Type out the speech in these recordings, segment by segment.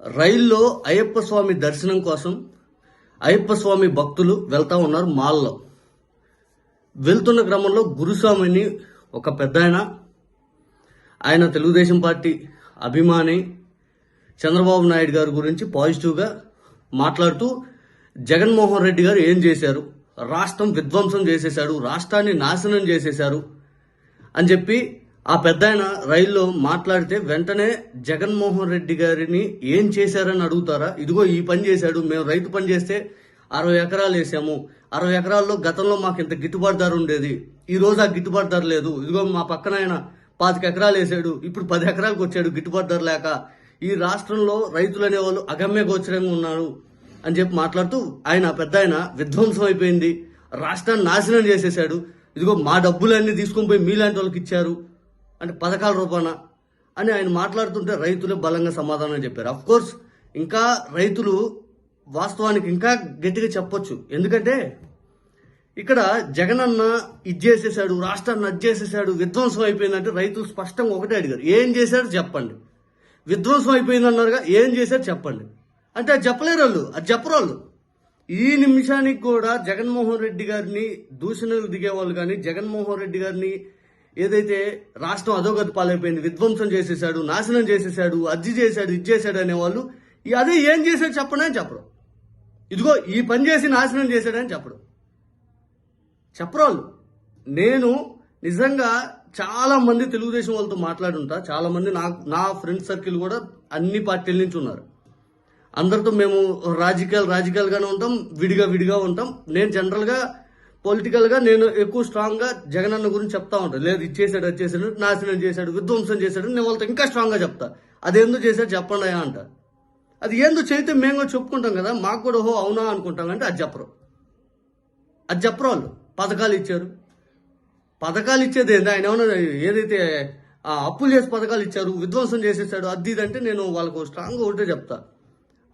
రైల్లో అయ్యప్ప స్వామి దర్శనం కోసం అయ్యప్ప స్వామి భక్తులు వెళ్తా ఉన్నారు మాల్లో. వెళ్తున్న క్రమంలో గురుస్వామిని ఒక పెద్ద ఆయన ఆయన తెలుగుదేశం పార్టీ అభిమాని చంద్రబాబు నాయుడు గారి గురించి పాజిటివ్గా మాట్లాడుతూ జగన్మోహన్ రెడ్డి గారు ఏం చేశారు? రాష్ట్రం విధ్వంసం చేసేశాడు రాష్ట్రాన్ని నాశనం చేసేశారు అని చెప్పి ఆ పెద్ద ఆయన రైల్లో మాట్లాడితే వెంటనే జగన్మోహన్ రెడ్డి గారిని ఏం చేశారని అడుగుతారా? ఇదిగో ఈ పని చేశాడు మేము రైతు పని చేస్తే అరవై ఎకరాలు వేసాము. అరవై ఎకరాల్లో గతంలో మాకు ఇంత గిట్టుబాటు ధర ఉండేది. ఈ రోజు ఆ గిట్టుబాటు ధర లేదు. ఇదిగో మా పక్కన ఆయన పాతిక ఎకరాలు వేసాడు. ఇప్పుడు పది ఎకరాలకు వచ్చాడు గిట్టుబాటు ధర లేక. ఈ రాష్ట్రంలో రైతులు అనేవాళ్ళు అగమ్య గోచరంగా ఉన్నారు అని చెప్పి మాట్లాడుతూ ఆయన పెద్ద ఆయన విధ్వంసం అయిపోయింది. రాష్ట్రాన్ని నాశనం చేసేశాడు. ఇదిగో మా డబ్బులన్నీ తీసుకొని పోయి మీలాంటి వాళ్ళకి ఇచ్చారు. అంటే పథకాల రూపాన అని ఆయన మాట్లాడుతుంటే రైతులే బలంగా సమాధానం చెప్పారు. అఫ్ కోర్స్ ఇంకా రైతులు వాస్తవానికి ఇంకా గట్టిగా చెప్పొచ్చు. ఎందుకంటే ఇక్కడ జగనన్న ఇది చేసేసాడు రాష్ట్రాన్ని అది చేసేసాడు విధ్వంసం అయిపోయిందంటే రైతులు స్పష్టంగా ఒకటే అడిగారు. ఏం చేశాడు చెప్పండి. విధ్వంసం అయిపోయింది అన్నారుగా ఏం చేశారు చెప్పండి. అంటే అది చెప్పలేరు వాళ్ళు అది చెప్పరు వాళ్ళు. ఈ నిమిషానికి కూడా జగన్మోహన్ రెడ్డి గారిని దూషణలు దిగేవాళ్ళు కానీ జగన్మోహన్ రెడ్డి గారిని ఏదైతే రాష్ట్రం అధోగతి పాలైపోయింది విధ్వంసం చేసేసాడు నాశనం చేసేసాడు అర్జీ చేశాడు ఇది చేశాడు అనేవాళ్ళు అదే ఏం చేశాడు చెప్పడని అని చెప్పరు. ఇదిగో ఈ పని చేసి నాశనం చేశాడని చెప్పడు చెప్పరు. వాళ్ళు నేను నిజంగా చాలా మంది తెలుగుదేశం వాళ్ళతో మాట్లాడుంటా చాలా మంది నాకు నా ఫ్రెండ్ సర్కిల్ కూడా అన్ని పార్టీల నుంచి ఉన్నారు. అందరితో మేము రాజకీయాలు రాజకీయాలుగానే ఉంటాం విడిగా విడిగా ఉంటాం. నేను జనరల్గా పొలిటికల్గా నేను ఎక్కువ స్ట్రాంగ్గా జగనన్న గురించి చెప్తా ఉంటాను లేదు ఇచ్చేసాడు వచ్చేసాడు అది నాశనం చేశాడు విధ్వంసం చేశాడు నేను వాళ్ళతో ఇంకా స్ట్రాంగ్గా చెప్తా. అదేందుకు చేశాడు చెప్పండి అయ్యా అంట. అది ఏందో చేస్తే మేము కూడా చెప్పుకుంటాం కదా మాకు కూడా ఓహో అవునా అనుకుంటాం అంటే అది చెప్పరు. అది చెప్పరు వాళ్ళు. పథకాలు ఇచ్చారు. పథకాలు ఇచ్చేది ఏంది? ఆయన ఏమన్నా ఏదైతే అప్పులు చేసి పథకాలు ఇచ్చారు విధ్వంసం చేసేసాడు అది ఇది అంటే నేను వాళ్ళకు స్ట్రాంగ్ ఒకటే చెప్తా.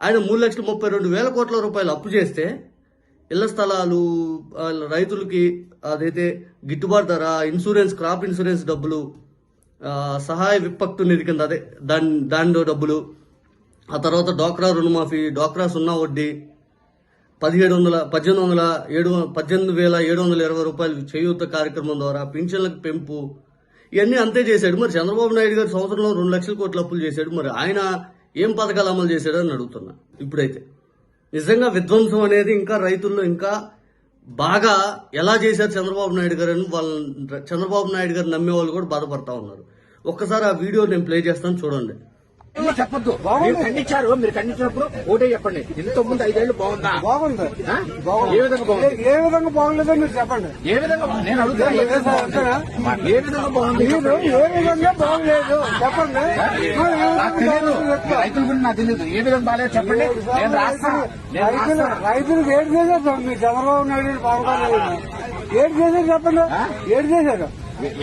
ఆయన మూడు లక్షల ముప్పై రెండు వేల కోట్ల రూపాయలు అప్పు చేస్తే ఇళ్ళ స్థలాలు రైతులకి అదైతే గిట్టుబాటు ధర ఇన్సూరెన్స్ క్రాప్ ఇన్సూరెన్స్ డబ్బులు సహాయ విపత్తు నిధి కింద అదే దాని దానిలో డబ్బులు. ఆ తర్వాత డోక్రా రుణమాఫీ డోక్రా సున్నా వడ్డీ పదిహేడు వందల పద్దెనిమిది వందల ఏడు పద్దెనిమిది వేల ఏడు వందల ఇరవై రూపాయలు చేయూత కార్యక్రమం ద్వారా పింఛన్లకు పెంపు. ఇవన్నీ అంతే చేశాడు. మరి చంద్రబాబు నాయుడు గారు సంవత్సరంలో రెండు లక్షల కోట్ల అప్పులు చేశాడు. మరి ఆయన ఏం పథకాలు అమలు చేశాడు అని అడుగుతున్నా. ఇప్పుడైతే. నిజంగా విధ్వంసం అనేది ఇంకా రైతుల్లో ఇంకా బాగా ఎలా చేశారు చంద్రబాబు నాయుడు గారు అని వాళ్ళ చంద్రబాబు నాయుడు గారు నమ్మే వాళ్ళు కూడా బాధపడతా ఉన్నారు. ఒక్కసారి ఆ వీడియో నేను ప్లే చేస్తాను చూడండి. చెప్పొద్దు. మీరు ఖండించారు మీరు ఖండించినప్పుడు ఒకటే చెప్పండి. ఇంత ముందు ఐదేళ్ళు బాగుందా? బాగుంది? ఏ విధంగా బాగుంది? ఏ విధంగా బాగలేదో మీరు చెప్పండి. ఏ విధంగా నేను అడుగుతా ఏ విధంగా బాగుంది? ఏ విధంగా బాగుంది? మీరు ఏ విధంగా బాగలేదు చెప్పండి. మరి. రైతుల గురించి నాకు తెలియదు. ఏ విధంగా బాగాలేదు చెప్పండి. నేను రాస్తా. నేను రైతులు రైతులకు ఏడు చేశారు మీ చంద్రబాబు నాయుడు బాగుండలేదు ఏడు చేశారు చెప్పండి. ఏడు చేశారు.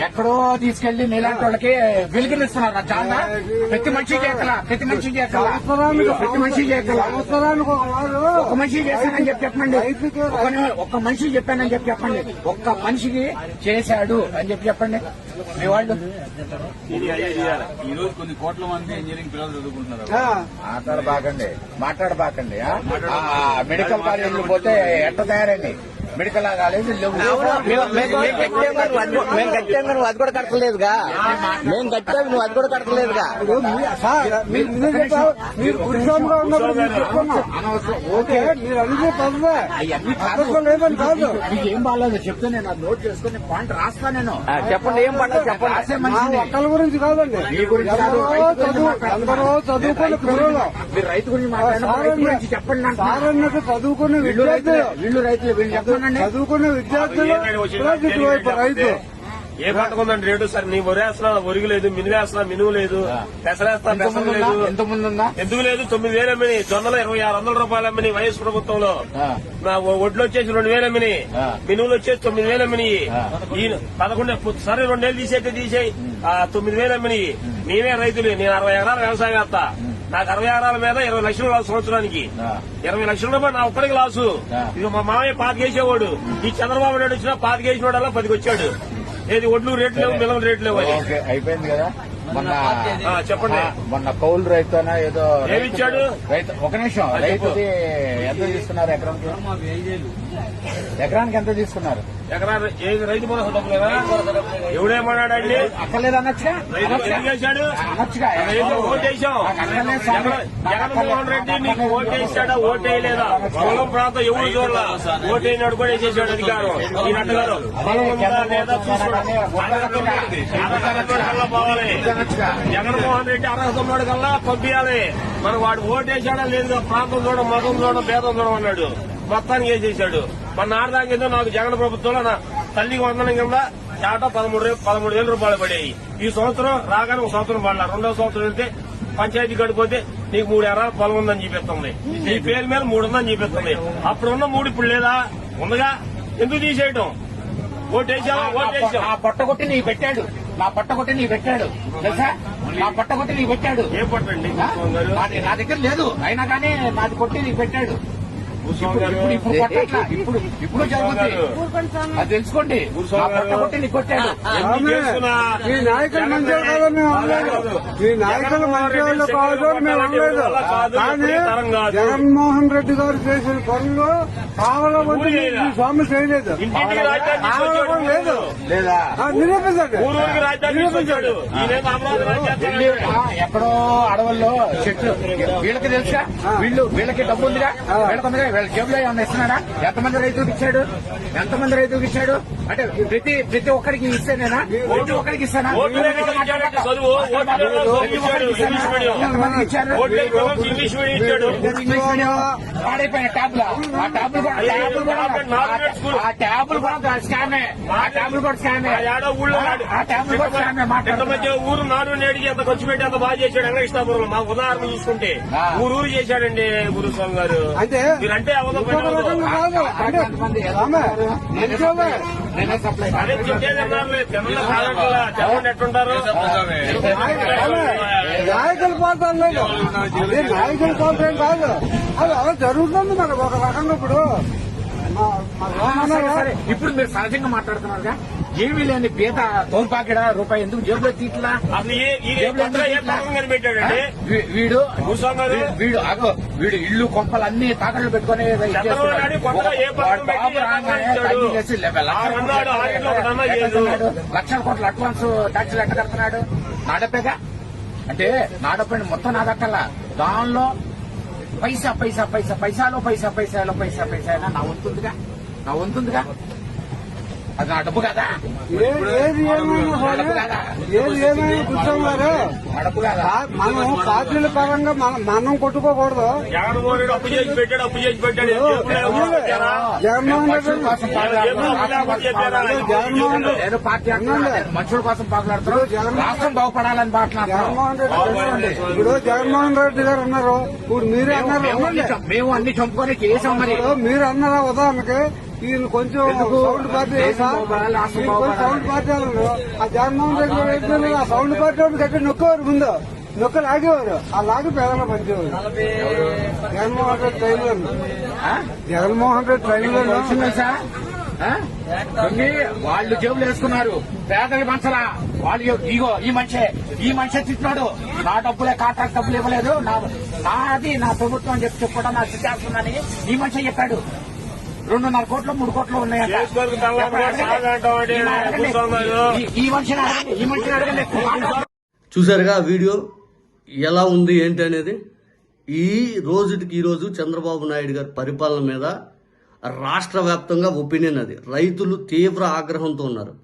ఎక్కడో తీసుకెళ్ళి నీలాంటి వాళ్ళకి వెలుగునిస్తున్నారు చాలా ప్రతి మనిషికి ఎక్కల ప్రతి మనిషికి ఎక్కల సంవత్సరానికి ప్రతి ఎక్కల సంవత్సరానికి ఒక మనిషి చేశానని చెప్పి చెప్పండి. ఒక ఒక్క మనిషి చెప్పానని చెప్పి చెప్పండి. ఒక్క మనిషికి చేశాడు అని చెప్పి చెప్పండి. మీ వాళ్ళు? ఈ రోజు కొన్ని కోట్ల మంది ఇంజనీరింగ్ పిల్లలు చదువుకుంటున్నారు. మాట్లాడబాకండి. మాట్లాడబాకండి మెడికల్ కాలేజీలో పోతే ఎట్ట తయారండి మెడికల్ కాలేజీ మేము కట్టాము నువ్వు అది కూడా కట్టలేదుగా. మేము కట్టాము నువ్వు అది కూడా కట్టలేదుగా. ఇప్పుడు మీ- సార్ మీరు నిజం చెప్పారు. మీరు గురుస్వామిగా ఉన్నప్పుడు మీరు చెప్పుకున్నాం అనవసరం. ఓకే. మీరు అడిగే పదవే అవన్నీ కాదు. అబద్ధం లేదని కాదు. మీకు ఏం బాగాలేదు? చెప్తే నేను అది నోట్ చేసుకుని పాయింట్ రాస్తా నేను. ఆ, చెప్పండి. ఏం పండుగ చెప్పండి. ఒక్కల గురించి కాదండి. చదువు. ఎందరో చదువుకున్న రైతు పిల్లలు. గురించి- మీరు రైతు చెప్పండి చదువుకున్న వీళ్ళు రైతులే. విద్యార్థులు. వీళ్ళు రైతులు. వీళ్ళు చెప్పండి చదువుకున్న విద్యార్థులు రైతు ఏ పంటకు ఉందండి రేటు? సార్ నీ ఒరేస్తున్నా ఒరుగు లేదు మినుగు వేస్తున్నా మినుగు లేదు. పెసరేస్తా ఎంత పెసర లేదు. ఎందుకు లేదు? తొమ్మిది వేలు అమ్మిని. జొన్నలు ఇరవై ఆరు వందల రూపాయలు అమ్మిని వైఎస్ ప్రభుత్వంలో. ఆ. నా ఒడ్లు వచ్చేసి రెండు వేలు అమ్మిని. ఆ. మినువులు వచ్చేసి తొమ్మిది వేలు అమ్మిని. పదకొండు సరే రెండేళ్ళు తీసేస్తే తీసేయి. ఆ, తొమ్మిది వేలు అమ్మిని. మేమే రైతులు నేను అరవై ఎకరాలు వ్యవసాయం చేస్తా. నాకు అరవై ఎకరాల మీద ఇరవై లక్షలు లాసు సంవత్సరానికి. ఇరవై లక్షల రూపాయలు నా ఒక్కడికి లాసు. ఇక మా మామయ్య పాతికేసేవాడు ఈ చంద్రబాబు నాయుడు వచ్చినా పాతికేసినోడల్లా పదికి వచ్చాడు. ఏది ఒడ్లు రేట్లు లేవు మిలం రేట్లు లేవు అయిపోయింది కదా? మొన్న ఆ, చెప్పండి. మొన్న కౌలు రైతునా ఏదో రైతు- ఏమిచ్చాడు? రైతు ఒక నిమిషం. రైతుది ఎంత తీసుకున్నారు ఎకరానికి ఎకరానికి ఎంత తీసుకున్నారు రైతు భరోసా అక్కర్లేదు అనొచ్చుగా రైతు చేశాడు అనొచ్చుగా రైతు ఓటేశాం నాకు అక్కర్లేదు పొలం ప్రాంతం ఎవరు చూడాల ఓటేనాడు కూడా వేసేసాడు అధికారం పోవాలి జగన్మోహన్ రెడ్డి అర్హత ఉన్నాడు కల్లా పంపించాలి. మరి వాడు ఓటేసాడా లేదు ప్రాంతం చూడడం మతం చూడడం భేదం చూడడం అన్నాడు. మొత్తానికి వేసేసాడు మన నాడదాకా ఏదో నాకు జగన్ ప్రభుత్వంలో నా తల్లికి వందనం కింద చాట పదమూడు పదమూడు వేల రూపాయలు పడేవి ఈ సంవత్సరం రాగానే ఒక సంవత్సరం పడాల. రెండో సంవత్సరం వెళ్తే పంచాయతీ గడిపోతే నీకు మూడు ఎకరాల పొలం ఉందని చూపిస్తుంది నీ పేరు మీద మూడు ఉందని చూపిస్తుంది అప్పుడున్న మూడు ఇప్పుడు లేదా? ఉందిగా? ఎందుకు తీసేయటం? ఓటేసావా? ఓటేసాం ఆ పొట్ట కొట్టి నీ పెట్టాడు. నా పొట్ట కొట్టి నీ పెట్టాడు. తెలుసా? నా పొట్ట కొట్టి నీ పెట్టాడు. నా దగ్గర లేదు. అయినా కానీ నాది కొట్టి నీకు పెట్టాడు. ఇప్పుడు గారు ఇప్పుడు ఇప్పుడు కొట్టట్లా. ఇప్పుడు ఇప్పుడు జరుగుతుంది అది తెలుసుకోండి. కొట్టి నీకు కొట్టాడు. నాయకులు మంచి కాదని మేము అనలేదు. ఈ నాయకులు మంచి వాళ్ళు కాదు అని మేము అనలేదు. కానీ జగన్మోహన్ రెడ్డి గారు చేసిన పనులు కావాలని ఈ స్వామి చేయలేదు. లేదు. లేదా? నిరూపించండి. ఎక్కడో అడవుల్లో చెట్లు. వీళ్ళకి తెలుసా? వీళ్ళు వీళ్ళకి డబ్బు ఉందిగా వీళ్ళకి ఉందిగా వీళ్ళ జేబులో ఏమన్నా ఇస్తున్నాడా? ఎంతమంది రైతులకు ఇచ్చాడు? ఎంతమంది రైతులకు ఇచ్చాడు? అంటే ప్రతి ప్రతి ఒక్కరికి ఇస్తేనేనా? ప్రతి ఒక్కరికి ఇస్తానా? పాడైపోయిన ట్యాబ్లు ఆ ట్యాబ్లు కూడా ట్యాబ్లు కూడా ఆ ట్యాబ్లు కూడా స్కామే. ఆ ట్యాబ్లు కూడా స్కామే. ఆ ఏడో ఊళ్ళో ఆ ట్యాబ్లు కూడా స్కామే మాట్లాడుతున్నా ఊరు నాడు నేడికి ఎంత ఖర్చు పెట్టి అంత బాగా చేశాడు వెంకటేశ్వరపురంలో. మా ఉదాహరణ చూసుకుంటే. ఊరు ఊరు చేశాడండి గురుస్వామి గారు. అంటే అంటే ఎట్టుంటారు ఆమె నాయకుల పాత్ర లేదు అది నాయకుల పాత్ర ఏం కాదు. అది అలా జరుగుతుంది మరి ఒక రకంగా ఇప్పుడు. ఇప్పుడు మీరు సహజంగా మాట్లాడుతున్నారుగా? ఏమీ లేని బీత తోలుపాకిడ రూపాయి ఎందుకు జేబులో తీట్లా? వీడు వీడు అగో వీడు ఇల్లు కొంపలు అన్ని తాకట్లు పెట్టుకుని. లక్షల కోట్ల అడ్వాన్స్ ట్యాక్సీలు ఎట్ట కడుతున్నాడు. నాడపేగా? అంటే నాడపేని మొత్తం నాదక్కల్లా దానిలో పైసా పైసా పైసా పైసాలో పైసా పైసాలో పైసా పైసా నా వంతుందిగా? నా వంతుందిగా? అది నా డబ్బు కదా? ఏది ఏమైనా మనం పార్టీల పరంగా మనం కొట్టుకోకూడదు. జగన్మోహన్ రెడ్డి మనుషుల కోసం పాకులాడుతున్నారు. పార్టీ మనుషుల కోసం పాకులాడుతున్నాను రాష్ట్రం బాగుపడాలని మాట్లాడుతున్నాను జగన్మోహన్ రెడ్డి తెలుసుకోండి ఇప్పుడు జగన్మోహన్ రెడ్డి గారు ఉన్నారు. ఇప్పుడు మీరే అన్నారు మేము. అన్ని- మేము అన్ని చంపుకొని చేసాం మరి మీరు అన్నారా ఉదాహరణకి? ఈయన కొంచెం? Sound party. సౌండ్ పార్టీ అన్నారు ఆ జగన్మోహన్ రెడ్డి ఆ సౌండ్ పార్టీ వాడిని గట్టి నొక్కేవారు ముందు. నొక్క లాగేవారు. ఆ లాగి పేదల పంచేవారు జగన్మోహన్ రెడ్డి ట్రైన్లో? జగన్మోహన్ రెడ్డి ట్రైన్లో వాళ్ళు జేబులు వేసుకున్నారు. పేదకి పంచరా వాళ్ళు ఇగో- ఈ మనిషే ఈ మనిషే తిట్టినాడు. నా డబ్బులే కాంట్రాక్ట్ డబ్బులు ఇవ్వలేదు. నా నాది నా ప్రభుత్వం అని చెప్పి చెప్పడం నా సిద్ధాస్తుందని ఈ మనిషే చెప్పాడు. రెండున్నర కోట్లు మూడు కోట్లు ఉన్నాయంట. ఈ మనిషిని అడగండి. ఈ మనిషిని అడగండి. చూసారుగా వీడియో ఎలా ఉంది ఏంటి అనేది? ఈ రోజుకి ఈ రోజు చంద్రబాబు నాయుడు గారి పరిపాలన మీద రాష్ట్ర వ్యాప్తంగా ఒపీనియన్ అది. రైతులు తీవ్ర ఆగ్రహంతో ఉన్నారు.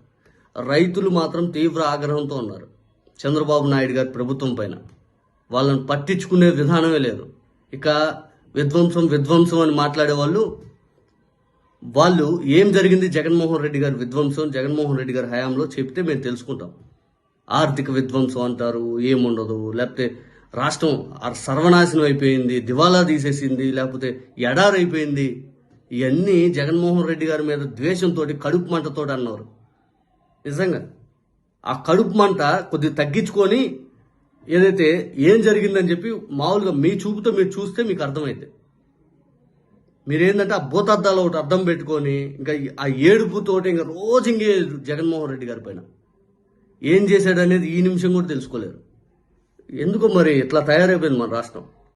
రైతులు మాత్రం తీవ్ర ఆగ్రహంతో ఉన్నారు. చంద్రబాబు నాయుడు గారి ప్రభుత్వం పైన. వాళ్ళని పట్టించుకునే విధానమే లేదు. ఇక విధ్వంసం విధ్వంసం అని మాట్లాడే వాళ్ళు వాళ్ళు ఏం జరిగింది జగన్మోహన్ రెడ్డి గారి విధ్వంసం జగన్మోహన్ రెడ్డి గారి హయాంలో చెప్తే మేము తెలుసుకుంటాం. ఆర్థిక విధ్వంసం అంటారు ఏముండదు లేకపోతే రాష్ట్రం సర్వనాశనం అయిపోయింది దివాలా తీసేసింది లేకపోతే ఎడారైపోయింది. ఇవన్నీ జగన్మోహన్ రెడ్డి గారి మీద ద్వేషంతో కడుపు మంటతో అన్నారు. నిజంగా. ఆ కడుపు మంట కొద్దిగా తగ్గించుకొని ఏదైతే ఏం జరిగిందని చెప్పి మామూలుగా మీ చూపుతో మీరు చూస్తే మీకు అర్థమైతే. మీరేంటంటే ఆ భూతద్దాలు ఒకటి అర్థం పెట్టుకొని ఇంకా ఆ ఏడుపుతోటి ఇంకా రోజు ఇంకే జగన్మోహన్ రెడ్డి గారి పైన. ఏం చేశాడనేది ఈ నిమిషం కూడా తెలుసుకోలేరు. ఎందుకో మరి ఇట్లా తయారైపోయింది మన రాష్ట్రం?